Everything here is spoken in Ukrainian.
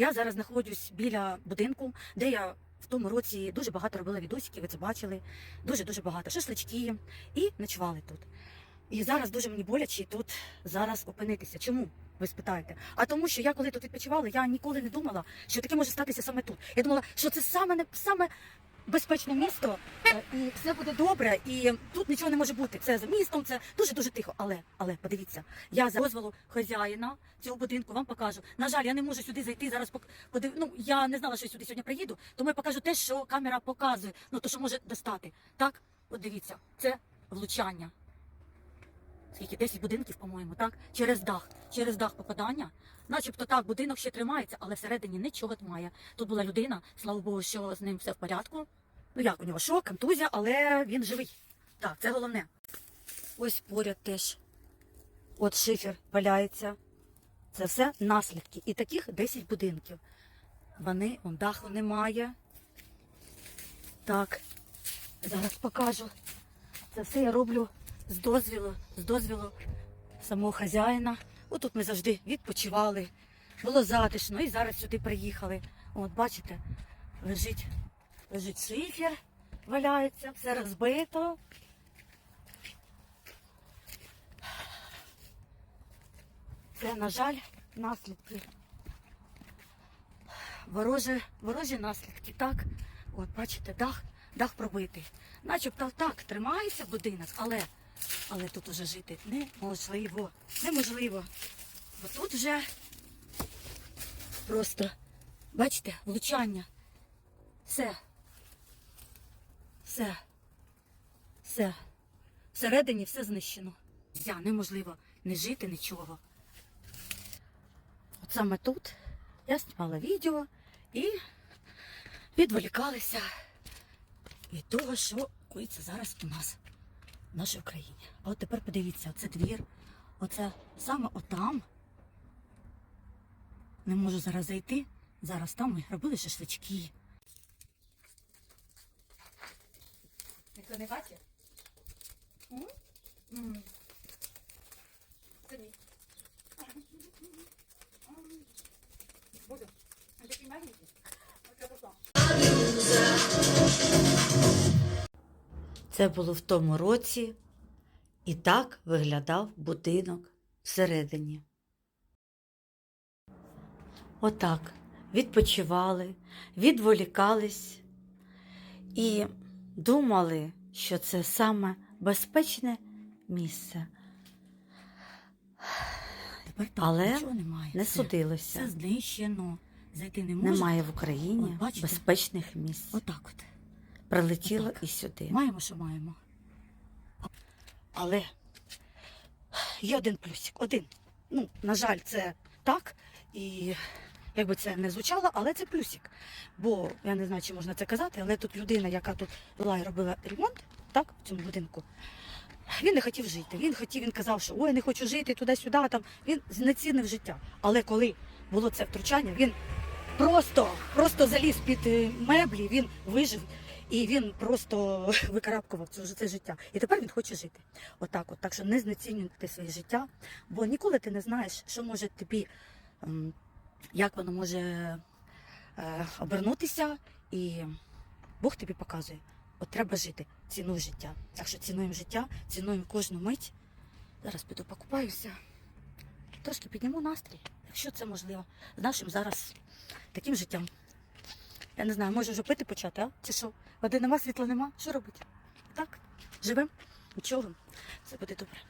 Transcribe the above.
Я зараз знаходжусь біля будинку, де я в тому році дуже багато робила відосиків, ви це бачили. Дуже дуже багато. Шашлички і ночували тут. І зараз дуже мені боляче тут зараз опинитися. Чому? Ви спитаєте? А тому, що я коли тут відпочивала, я ніколи не думала, що таке може статися саме тут. Я думала, що це саме саме безпечне місто, е, і все буде добре, і тут нічого не може бути. Це за містом, це дуже дуже тихо. Але але подивіться, я за дозволу хазяїна цього будинку вам покажу. На жаль, я не можу сюди зайти зараз. подив... Ну я не знала, що сюди сьогодні приїду, тому я покажу те, що камера показує. Ну то, що може достати. Так, от дивіться, це влучання. Скільки 10 будинків, по-моєму, так? Через дах, через дах попадання. Начебто так, будинок ще тримається, але всередині нічого немає. Тут була людина, слава Богу, що з ним все в порядку. Ну як у нього шок, контузія, але він живий. Так, це головне. Ось поряд теж. От шифер валяється. Це все наслідки. І таких 10 будинків. Вони, он даху немає. Так, зараз покажу. Це все я роблю з дозвілу, з дозвілу самого хазяїна. Отут ми завжди відпочивали. Було затишно і зараз сюди приїхали. От бачите, лежить, лежить шифер, валяється, все розбито. Це, на жаль, наслідки. Ворожі, ворожі наслідки, так? От, бачите, дах, дах пробитий. Начебто так, тримається будинок, але, але тут уже жити неможливо. Неможливо. Бо тут вже просто, бачите, влучання. Все. Все. Все. Всередині все знищено. Зя, неможливо не жити нічого. От саме тут я знімала відео і відволікалися від того, що коїться зараз у нас в нашій Україні. А от тепер подивіться, оце двір, оце саме отам. Не можу зараз зайти. Зараз там ми робили шашлички. Не бачить? М? М. Це ні. Буду. А? Оце потом. Це було в тому році, і так виглядав будинок всередині. Отак відпочивали, відволікались і думали, що це саме безпечне місце. Тепер там Але нічого немає. Не судилося. Все знищено. Зайти не можна. Немає в Україні От бачите? безпечних місць. Отак от. Прилетіло отак. і сюди. Маємо, що маємо. Але є один плюсик. Один. Ну, на жаль, це так. І якби це не звучало, але це плюсик. Бо я не знаю, чи можна це казати, але тут людина, яка тут була і робила ремонт, так, в цьому будинку. Він не хотів жити. Він хотів, він казав, що ой, не хочу жити туди-сюди. Там він знецінив життя. Але коли було це втручання, він просто, просто заліз під е, меблі, він вижив. І він просто викарабкував це, життя. І тепер він хоче жити. Отак, от. Так що не знецінюйте своє життя, бо ніколи ти не знаєш, що може тобі, ем, як воно може е, обернутися, і Бог тобі показує. От треба жити, цінуй життя. Так що цінуємо життя, цінуємо кожну мить. Зараз піду покупаюся, трошки підніму настрій, якщо це можливо, з нашим зараз таким життям. Я не знаю, може вже пити почати, а? Чи що? Води нема, світла нема. Що робити? Так, живемо, нічого, все буде добре.